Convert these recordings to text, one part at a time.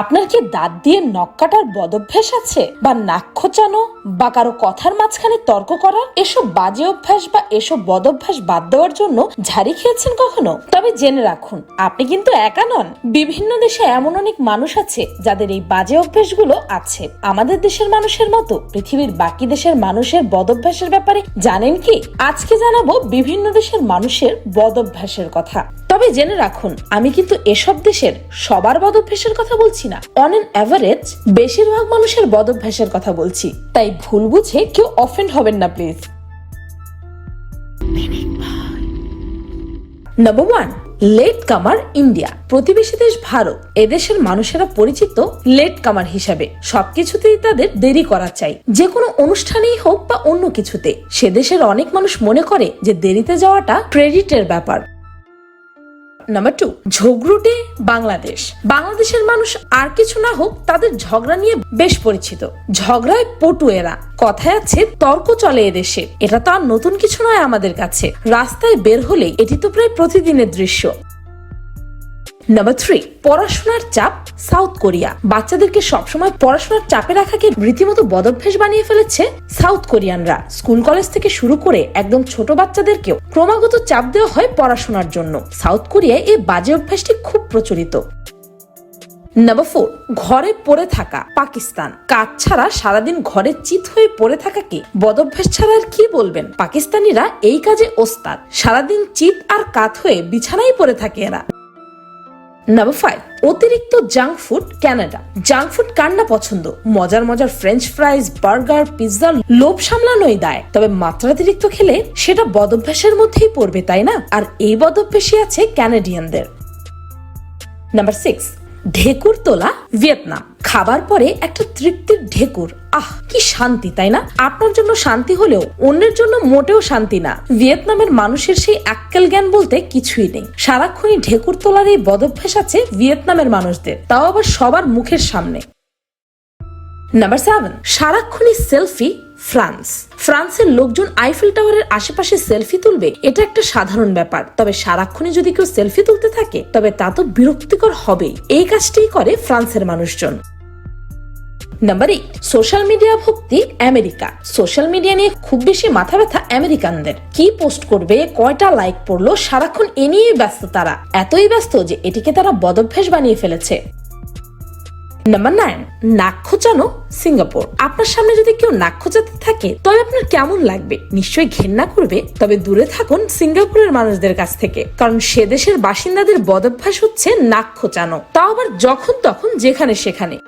আপনার কি দাঁত দিয়ে নখ কাটার বদভ্যাস আছে? বা নাক খোঁচানো? বা কারও কথার মাঝখানে তর্ক করা? এসব বাজে অভ্যাস বা এসব বদভ্যাস বাদ দেওয়ার জন্য ঝাড়ি খেয়েছেন কখনো? তবে জেনে রাখুন, আপনি কিন্তু একা নন। বিভিন্ন দেশে এমন অনেক মানুষ আছে যাদের এই বাজে অভ্যাসগুলো আছে। আমাদের দেশের মানুষের মতো, পৃথিবীর বাকি দেশের মানুষের বদভ্যাসের ব্যাপারে জানেন কি? আজকে জানাব বিভিন্ন দেশের মানুষের বদভ্যাসের কথা। তবে জেনে রাখুন, আমি কিন্তু এসব দেশের সবার বদভ্যাসের কথা বলছি না। অন এন অ্যাভারেজ বেশিরভাগ মানুষের বদভ্যাসের কথা বলছি। তাই ভুল বুঝে কেউ অফেন্ড হবেন না please number one latecomer India প্রতিবেশী দেশ ভারত এদেশের মানুষেরা পরিচিত লেট কামার হিসাবে। সবকিছুতেই তাদের দেরি করা চাই। যে কোনো অনুষ্ঠানেই হোক বা অন্য কিছুতে, সে দেশের অনেক মানুষ মনে করে যে দেরিতে যাওয়াটা ক্রেডিটের ব্যাপার। নাম্বার টু ঝগড়ুটে বাংলাদেশ। বাংলাদেশের মানুষ আর কিছু না হোক তাদের ঝগড়া নিয়ে বেশ পরিচিত। ঝগড়ায় পটু এরা। কথায় আছে, তর্ক চলে এদেশে। এটা তো আর নতুন কিছু নয় আমাদের কাছে। রাস্তায় বের হলে এটি তো প্রায় প্রতিদিনের দৃশ্য। নাম্বার থ্রি পড়াশোনার চাপ সাউথ কোরিয়া বাচ্চাদেরকে সবসময় পড়াশোনার চাপে রাখাকে রীতিমতো বদভ্যাস বানিয়ে ফেলেছে সাউথ কোরিয়ানরা স্কুল কলেজ থেকে শুরু করে একদম ছোট বাচ্চাদেরকেও ক্রমাগত চাপ দেওয়া হয় পড়াশোনার জন্য। সাউথ কোরিয়ায় এই বাজে অভ্যাসটি খুব প্রচলিত। নাম্বার ফোর ঘরে পড়ে থাকা পাকিস্তান। কাজ ছাড়া সারাদিন ঘরে চিত হয়ে পড়ে থাকাকে বদভ্যাস ছাড়া আর কি বলবেন? পাকিস্তানিরা এই কাজে ওস্তাদ। সারাদিন চিত আর কাত হয়ে বিছানায় পড়ে থাকে এরা। নাম্বার ফাইভ অতিরিক্ত junk food Canada junk food কার না পছন্দ? মজার মজার ফ্রেঞ্চ ফ্রাইজ বার্গার পিৎজা লোভ সামলানোই দেয়। তবে মাত্রাতিরিক্ত খেলে সেটা বদভ্যাসের মধ্যেই পড়বে, তাই না? আর এই বদভ্যাসই আছে ক্যানাডিয়ানদের নাম্বার সিক্স ঢেকুর তোলা ভিয়েতনাম। খাবার পরে একটা তৃপ্তির ঢেকুর। আহ, কি শান্তি, তাই না? আপনার জন্য শান্তি হলেও অন্যের জন্য মোটেও শান্তি না। ভিয়েতনামের মানুষের সেই আক্কেল জ্ঞান বলতে কিছুই নেই। সারাক্ষণই ঢেকুর তোলার এই বদভ্যাস আছে ভিয়েতনামের মানুষদের। তাও আবার সবার মুখের সামনে। নাম্বার সেভেন সারাক্ষণই সেলফি ফ্রান্স ফ্রান্সের লোকজন আইফেল টাওয়ারের আশেপাশে সেলফি তুলবে। এটা একটা সাধারণ ব্যাপার। তবে সারাক্ষণই যদি কেউ সেলফি তুলতে থাকে, তবে তা তো বিরক্তিকর হবেই। এই কাজটিই করে ফ্রান্সের মানুষজন। নাম্বার এইট সোশ্যাল মিডিয়া ভক্তি আমেরিকা সোশ্যাল মিডিয়া নিয়ে খুব বেশি মাথা ব্যথা আমেরিকানদের কি পোস্ট করবে, কয়টা লাইক পড়ল, সারাক্ষণ এ নিয়েই ব্যস্ত তারা। এতই ব্যস্ত যে এটিকে তারা বদভ্যাস বানিয়ে ফেলেছে। নাম্বার নাইন নাক খোঁচানো সিঙ্গাপুর। আপনার সামনে যদি কেউ নাক খোঁচাতে থাকে, তবে আপনার কেমন লাগবে? নিশ্চয়ই ঘেন্না করবে, তবে দূরে থাকুন সিঙ্গাপুরের মানুষদের কাছ থেকে। কারণ সে দেশের বাসিন্দাদের বদভ্যাস হচ্ছে নাক খোঁচানো। তাও আবার যখন তখন, যেখানে সেখানে।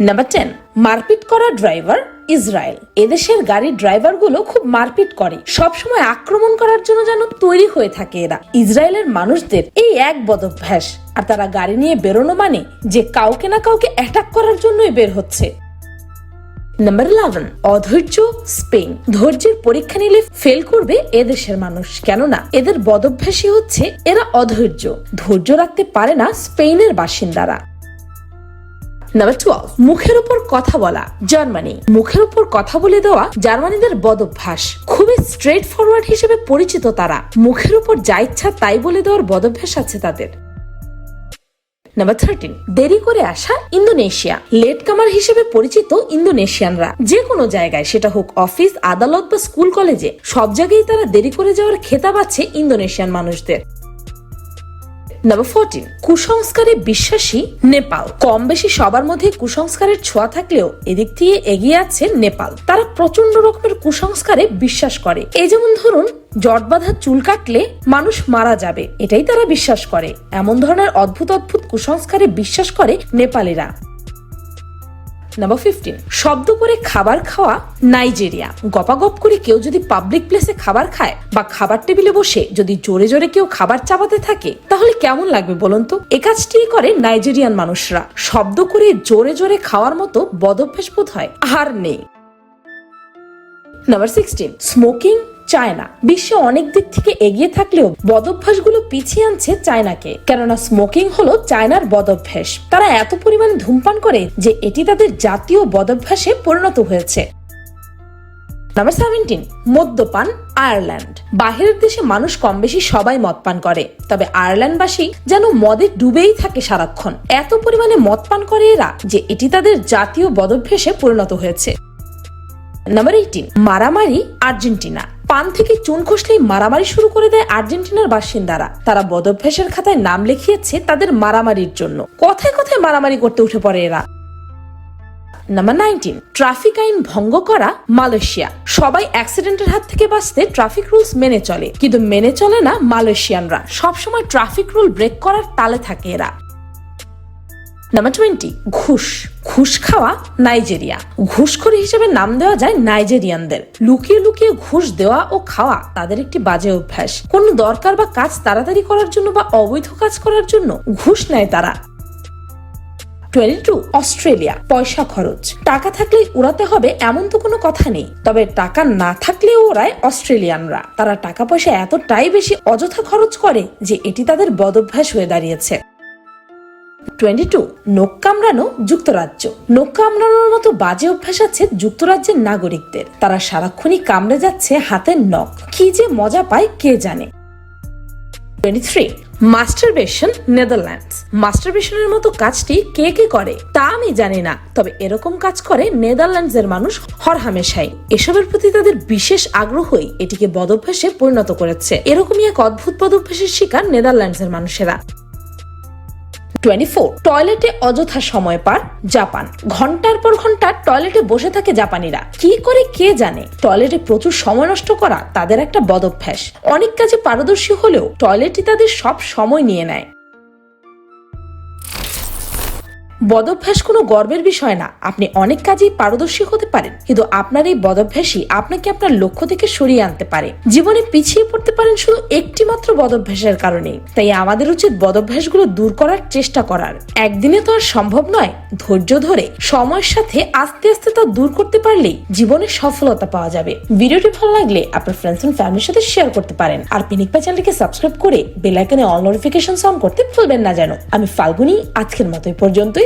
নাম্বার টেন মারপিট করা ড্রাইভার ইসরায়েল। এদেশের গাড়ির ড্রাইভারগুলো খুব মারপিট করে। সবসময় আক্রমণ করার জন্য যেন তৈরি হয়ে থাকে এরা। ইসরায়েলের মানুষদের এই এক বদভ্যাস। আর তারা গাড়ি নিয়ে বেরোনো মানে যে কাউকে না কাউকে অ্যাটাক করার জন্যই বের হচ্ছে। নাম্বার ইলেভেন অধৈর্য স্পেন। ধৈর্যের পরীক্ষা নিলে ফেল করবে এদেশের মানুষ। কেননা এদের বদভ্যাসই হচ্ছে এরা অধৈর্য। ধৈর্য রাখতে পারে না স্পেনের বাসিন্দারা। নাম্বার টুয়েলভ মুখের উপর কথা বলা, জার্মানি। মুখের উপর কথা বলে দেওয়া জার্মানিদের বদভ্যাস। খুবই স্ট্রেট ফরওয়ার্ড হিসেবে পরিচিত তারা। মুখের উপর যা ইচ্ছা তাই বলে দেওয়ার বদভ্যাস আছে তাদের। নাম্বার থার্টিন দেরি করে আসা ইন্দোনেশিয়া। লেট কামার হিসেবে পরিচিত ইন্দোনেশিয়ানরা। যে কোনো জায়গায়, সেটা হোক অফিস, আদালত বা স্কুল কলেজে, সব জায়গায় তারা দেরি করে যাওয়ার খেতাব আছে ইন্দোনেশিয়ান মানুষদের। নাম্বার ফোরটিন কুসংস্কারে বিশ্বাসী নেপাল। কম বেশি সবার মধ্যে কুসংস্কারের ছোঁয়া থাকলেও এদিক থেকে এগিয়ে আছে নেপাল। তারা প্রচণ্ড রকমের কুসংস্কারে বিশ্বাস করে। এই যেমন ধরুন, জট বাঁধা চুল কাটলে মানুষ মারা যাবে, এটাই তারা বিশ্বাস করে। এমন ধরনের অদ্ভুত অদ্ভুত কুসংস্কারে বিশ্বাস করে নেপালিরা। নাম্বার ফিফটিন শব্দ করে খাবার খাওয়া নাইজেরিয়া। গপাগপ করে কেউ যদি পাবলিক প্লেসে খাবার খায় বা খাবার টেবিলে বসে যদি জোরে জোরে কেউ খাবার চাপাতে থাকে, তাহলে কেমন লাগবে বলুন তো? এ কাজটি করে নাইজেরিয়ান মানুষরা। শব্দ করে জোরে জোরে খাওয়ার মতো বদভ্যাস বোধ হয় আর নেই। Number sixteen smoking China. বিশ্বে অনেক দিক থেকে এগিয়ে থাকলেও বদভ্যাসগুলো পিছিয়ে আনছে চায়নাকে। কেননা স্মোকিং হলো চায়নার বদভ্যাস। তারা এত পরিমাণে ধূমপান করে যে এটি তাদের জাতীয় বদভ্যাসে পরিণত হয়েছে। নাম্বার সেভেন্টিন মদ্যপান আয়ারল্যান্ড। বাহিরের দেশে মানুষ কম বেশি সবাই মদ পান করে। তবে আয়ারল্যান্ডবাসী যেন মদে ডুবেই থাকে সারাক্ষণ। এত পরিমাণে মদ পান করে এরা যে এটি তাদের জাতীয় বদভ্যাসে পরিণত হয়েছে। নাম্বার এইটিন মারামারি আর্জেন্টিনা। পান থেকে চুন খসলেই মারামারি শুরু করে দেয় আর্জেন্টিনার বাসিন্দারা। তারা বদভ্যাসের খাতায় নাম লিখিয়েছে তাদের মারামারির জন্য। কথায় কথায় মারামারি করতে উঠে পড়ে এরা। নাম্বার নাইনটিন ট্রাফিক আইন ভঙ্গ করা মালয়েশিয়া। সবাই অ্যাক্সিডেন্টের হাত থেকে বাঁচতে ট্রাফিক রুলস মেনে চলে। কিন্তু মেনে চলে না মালয়েশিয়ানরা। সবসময় ট্রাফিক রুল ব্রেক করার তালে থাকে এরা। নাম্বার টোয়েন্টি ঘুষ। ঘুষ খাওয়া নাইজেরিয়া। ঘুষখোরি হিসেবে নাম দেওয়া যায় নাইজেরিয়ানদের। লুকিয়ে লুকিয়ে ঘুষ দেওয়া ও খাওয়া তাদের একটি বাজে অভ্যাস। কোনো দরকার বা কাজ তাড়াতাড়ি করার জন্য বা অবৈধ কাজ করার জন্য ঘুষ নেয় তারা। Twenty two Australia. পয়সা খরচ। টাকা থাকলেই উড়াতে হবে এমন তো কোনো কথা নেই। তবে টাকা না থাকলেও ওরায় অস্ট্রেলিয়ানরা। তারা টাকা পয়সা এতটাই বেশি অযথা খরচ করে যে এটি তাদের বদভ্যাস হয়ে দাঁড়িয়েছে। টোয়েন্টি টু যুক্তরাজ্য। মতো বাজে অভ্যাস আছে যুক্তরাজ্যের নাগরিকদের। তারা সারাক্ষণই কামড়ে যাচ্ছে হাতের নখ। কি যে মজা পায় কে জানে। Twenty three, masturbation Netherlands. মাস্টারবেশনের মতো কাজটি কে কে করে, তা আমি জানি না। তবে এরকম কাজ করে নেদারল্যান্ডসের মানুষ হরহামেশাই এসবের প্রতি তাদের বিশেষ আগ্রহই এটিকে বদভ্যাসে পরিণত করেছে। এরকমই এক অদ্ভুত বদভ্যাসের শিকার নেদারল্যান্ডসের মানুষেরা। Twenty four. টয়লেটে অযথা সময় পার জাপান। ঘণ্টার পর ঘণ্টা টয়লেটে বসে থাকে জাপানিরা। কি করে কে জানে? টয়লেটে প্রচুর সময় নষ্ট করা তাদের একটা বদভ্যাস। অনেক কাজে পারদর্শী হলেও টয়লেটই তাদের সব সময় নিয়ে নেয়। বদভ্যাস কোনো গর্বের বিষয় না। আপনি অনেক কাজেই পারদর্শী হতে পারেন, কিন্তু আপনার এই বদভ্যাসই আপনাকে আপনার লক্ষ্য থেকে সরিয়ে আনতে পারে। জীবনে পিছিয়ে পড়তে পারেন শুধু একটি মাত্র বদভ্যাসের কারণে তাই আমাদের উচিত বদভ্যাসগুলো দূর করার চেষ্টা করার। একদিনে তো আর সম্ভব নয়, ধৈর্য ধরে সময়ের সাথে আস্তে আস্তে তা দূর করতে পারলেই জীবনে সফলতা পাওয়া যাবে। ভিডিওটি ভালো লাগলে আপনার ফ্রেন্ডস এন্ড ফ্যামিলির সাথে শেয়ার করতে পারেন। আর পিনিক পা চ্যানেলকে সাবস্ক্রাইব করে বেল অল নোটিফিকেশন অন করতে ভুলবেন না যেন। আমি ফাল্গুনি, আজকের মতো পর্যন্তই।